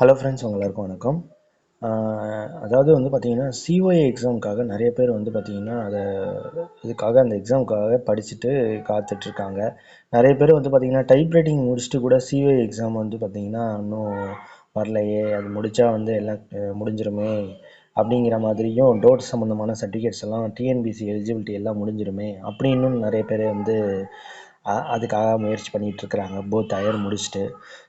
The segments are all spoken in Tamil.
ஹலோ ஃப்ரெண்ட்ஸ் உங்க எல்லாருக்கும் வணக்கம் அதாவது வந்து பார்த்திங்கன்னா சிஓஏ எக்ஸாமுக்காக நிறைய பேர் வந்து பார்த்திங்கன்னா அதை இதுக்காக அந்த எக்ஸாமுக்காக படிச்சுட்டு காத்துட்ருக்காங்க. நிறைய பேர் வந்து பார்த்திங்கன்னா டைப் ரைட்டிங் முடிச்சுட்டு கூட சிஓஏ எக்ஸாம் வந்து பார்த்திங்கன்னா இன்னும் வரலையே அது முடித்தா வந்து எல்லாம் முடிஞ்சிருமே அப்படிங்கிற மாதிரியும் டோட் சம்மந்தமான சர்டிஃபிகேட்ஸ் எல்லாம் டிஎன்பிசி எலிஜிபிலிட்டி எல்லாம் முடிஞ்சிருமே அப்படின்னு நிறைய பேர் வந்து அதுக்காக முயற்சி பண்ணிட்டு இருக்கிறாங்க போத் ஹையர் முடிச்சுட்டு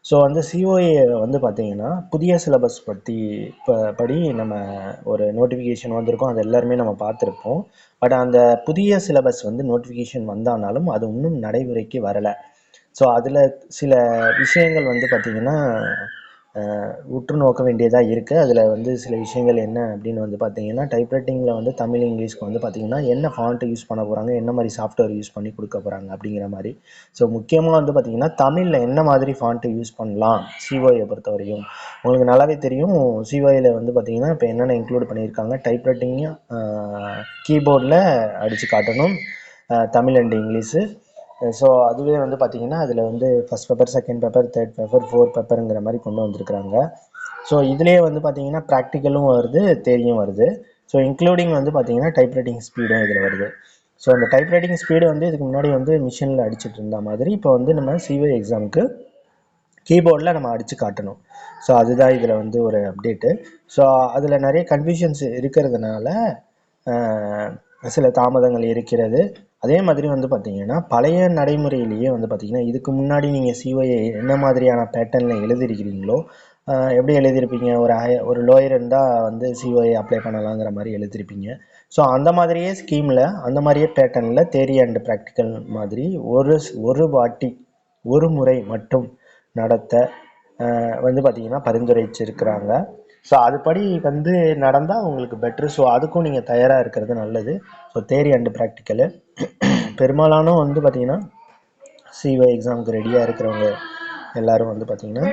ஸோ வந்து சிஓஏ வந்து பார்த்தீங்கன்னா புதிய சிலபஸ் பற்றி இப்போ படி நம்ம ஒரு நோட்டிஃபிகேஷன் வந்திருக்கோம். அது எல்லாருமே நம்ம பார்த்துருப்போம் பட் அந்த புதிய சிலபஸ் வந்து நோட்டிஃபிகேஷன் வந்தானாலும் அது இன்னும் நடைமுறைக்கு வரலை. ஸோ அதில் சில விஷயங்கள் வந்து பார்த்திங்கன்னா உற்று நோக்க வேண்டியதாக இருக்குது அதில் வந்து சில விஷயங்கள் என்ன அப்படின்னு வந்து பார்த்தீங்கன்னா டைப்ரைட்டிங்கில் வந்து தமிழ் இங்கிலீஷ்க்கு வந்து பார்த்திங்கன்னா என்ன ஃபாண்ட்டு யூஸ் பண்ண போகிறாங்க என்ன மாதிரி சாஃப்ட்வேர் யூஸ் பண்ணி கொடுக்க போகிறாங்க அப்படிங்கிற மாதிரி. ஸோ முக்கியமாக வந்து பார்த்திங்கன்னா தமிழில் என்ன மாதிரி ஃபாண்ட்டு யூஸ் பண்ணலாம் சிஓயை பொறுத்தவரையும். உங்களுக்கு நல்லாவே தெரியும் சிஓயில் வந்து பார்த்திங்கன்னா இப்போ என்னென்ன இன்க்ளூட் பண்ணியிருக்காங்க டைப்ரைட்டிங்கும் கீபோர்டில் அடித்து காட்டணும் தமிழ் அண்ட் இங்கிலீஷு. ஸோ அதுவே வந்து பார்த்தீங்கன்னா அதில் வந்து first paper second paper third paper fourth பேப்பருங்கிற மாதிரி கொண்டு வந்திருக்கிறாங்க. ஸோ இதுலேயே வந்து பார்த்தீங்கன்னா ப்ராக்டிக்கலும் வருது தேரியும் வருது. ஸோ இன்க்ளூடிங் வந்து பார்த்தீங்கன்னா டைப்ரைட்டிங் ஸ்பீடும் இதில் வருது. ஸோ அந்த டைப்ரைட்டிங் ஸ்பீடு வந்து இதுக்கு முன்னாடி வந்து மிஷினில் அடிச்சுட்டு இருந்த மாதிரி இப்போ வந்து நம்ம சிவை எக்ஸாமுக்கு கீபோர்டில் நம்ம அடித்து காட்டணும். ஸோ அதுதான் இதில் வந்து ஒரு அப்டேட்டு ஸோ அதில் நிறைய கன்ஃபியூஷன்ஸ் இருக்கிறதுனால சில தாமதங்கள் இருக்கிறது. அதே மாதிரி வந்து பார்த்தீங்கன்னா பழைய நடைமுறையிலேயே வந்து பார்த்தீங்கன்னா இதுக்கு முன்னாடி நீங்கள் சிஓஏ என்ன மாதிரியான பேட்டர்னில் எழுதிருக்கிறீங்களோ எப்படி எழுதியிருப்பீங்க ஒரு high- ஒரு லோயர் இருந்தால் வந்து சிஓஏ அப்ளை பண்ணலாங்கிற மாதிரி எழுதியிருப்பீங்க ஸோ அந்த மாதிரியே ஸ்கீமில் அந்த மாதிரியே பேட்டர்னில் தேரி அண்ட் ப்ராக்டிக்கல் மாதிரி ஒரு ஒரு வாட்டி ஒரு முறை மட்டும் நடத்த வந்து பார்த்திங்கன்னா பரிந்துரைச்சிருக்கிறாங்க. ஸோ அதுபடி வந்து நடந்தால் உங்களுக்கு பெட்ரு ஸோ அதுக்கும் நீங்கள் தயாராக இருக்கிறது நல்லது. ஸோ தேரி அண்டு ப்ராக்டிக்கலு பெரும்பாலானும் வந்து பார்த்தீங்கன்னா சிஓ எக்ஸாமுக்கு ரெடியாக இருக்கிறவங்க எல்லோரும் வந்து பார்த்தீங்கன்னா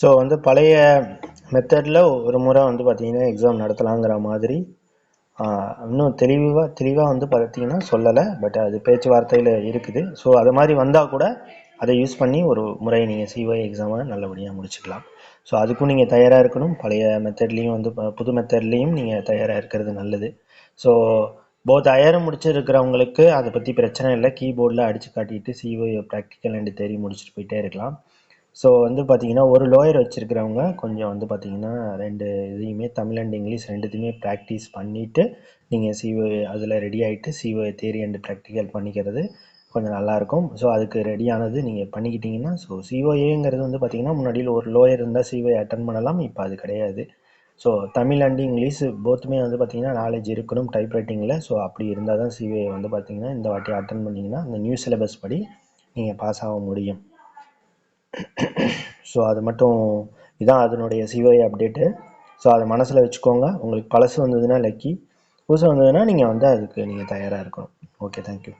ஸோ வந்து பழைய மெத்தடில் ஒரு முறை வந்து பார்த்திங்கன்னா எக்ஸாம் நடத்தலாங்கிற மாதிரி இன்னும் தெளிவாக தெளிவாக வந்து பார்த்தீங்கன்னா சொல்லலை. பட் அது பேச்சுவார்த்தையில் இருக்குது. ஸோ அது மாதிரி வந்தால் கூட அதை யூஸ் பண்ணி ஒரு முறை நீங்கள் சிஒஐ எக்ஸாமை நல்லபடியாக முடிச்சுக்கலாம். ஸோ அதுக்கும் நீங்கள் தயாராக இருக்கணும். பழைய மெத்தட்லேயும் வந்து புது மெத்தட்லேயும் நீங்கள் தயாராக இருக்கிறது நல்லது. ஸோ போத் ஹையர் முடிச்சிருக்கிறவங்களுக்கு அதை பற்றி பிரச்சனை இல்லை. கீபோர்டில் அடித்து காட்டிட்டு சிஓஏ ப்ராக்டிக்கல் அண்ட் தேரி முடிச்சுட்டு போயிட்டே இருக்கலாம். ஸோ வந்து பார்த்தீங்கன்னா ஒரு லோயர் வச்சுருக்கிறவங்க கொஞ்சம் வந்து பார்த்தீங்கன்னா ரெண்டு இதையுமே தமிழ் அண்ட் இங்கிலீஷ் ரெண்டுத்தையுமே ப்ராக்டிஸ் பண்ணிவிட்டு நீங்கள் சிஓஏ அதில் ரெடி ஆகிட்டு சிஓ தேரி அண்ட் ப்ராக்டிக்கல் பண்ணிக்கிறது கொஞ்சம் நல்லாயிருக்கும். ஸோ அதுக்கு ரெடியானது நீங்கள் பண்ணிக்கிட்டீங்கன்னா ஸோ சிஓஏங்கிறது வந்து பார்த்தீங்கன்னா முன்னாடியில் ஒரு லோயர் இருந்தால் சிஓஏ அட்டன் பண்ணலாம் இப்போ அது கிடையாது. ஸோ தமிழ் அண்ட் இங்கிலீஷ் போத்துமே வந்து பார்த்தீங்கன்னா நாலேஜ் இருக்கணும் டைப் ரைட்டிங்கில் ஸோ அப்படி இருந்தால் தான் சிஓஏ வந்து பார்த்தீங்கன்னா இந்த வாட்டி அட்டன் பண்ணிங்கன்னா அந்த நியூ சிலபஸ் படி நீங்கள் பாஸ் ஆக முடியும். ஸோ அது மட்டும் இதுதான் அதனுடைய சிஓஏ அப்டேட்டு ஸோ அதை மனசில் வச்சுக்கோங்க. உங்களுக்கு பழசு வந்ததுன்னா லக்கி புதுசு வந்ததுன்னா நீங்கள் வந்து அதுக்கு நீங்கள் தயாராக இருக்கணும். Okay thank you